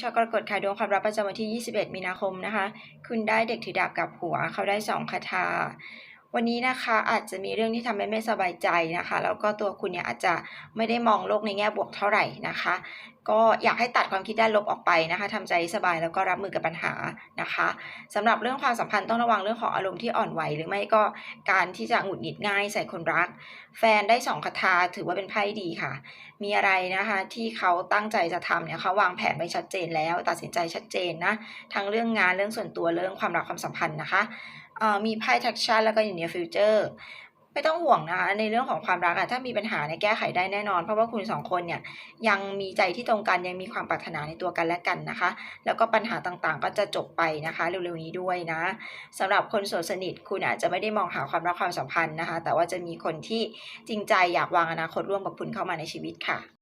ชาวกรกฎค่ะดวงความรักประจำวันที่ 21 มีนาคมนะคะ คุณได้เด็กถือดาบกับหัว เขาได้ 2 คาถา วันนี้นะคะอาจจะมีเรื่องที่ทำให้ไม่สบายใจนะคะ แล้วก็ตัวคุณเนี่ยอาจจะไม่ได้มองโลกในแง่บวกเท่าไหร่นะคะ ก็อยากให้ตัดความคิดด้านลบออกไปนะคะทำใจสบายแล้วก็รับมือกับปัญหานะคะสำหรับเรื่องความสัมพันธ์ต้องระวังเรื่องของอารมณ์ที่อ่อนไหวหรือไม่ก็การที่จะหงุดหงิดง่ายใส่คนรัก แฟนได้สองคาถาถือว่าเป็นไพ่ดีค่ะ มีอะไรนะคะที่เขาตั้งใจจะทำเนี่ยเขาวางแผนไว้ชัดเจนแล้ว ตัดสินใจชัดเจนนะทั้งเรื่องงานเรื่องส่วนตัวเรื่องความรักความสัมพันธ์นะคะ มีไพ่ทักชันแล้วก็อยู่ในฟิวเจอร์ไม่ต้องห่วงนะคะในเรื่องของความรักอะถ้ามีปัญหาในแก้ไขได้แน่นอน เพราะว่าคุณสองคนเนี่ยยังมีใจที่ตรงกันยังมีความปรารถนาในตัวกันและกันนะคะ แล้วก็ปัญหาต่างๆ ก็จะจบไปนะคะเร็วๆนี้ด้วยนะสำหรับคนโสดสนิทคุณอาจจะไม่ได้มองหาความรักความสัมพันธ์นะคะ แต่ว่าจะมีคนที่จริงใจอยากวางอนาคตร่วมกับคุณเข้ามาในชีวิตค่ะ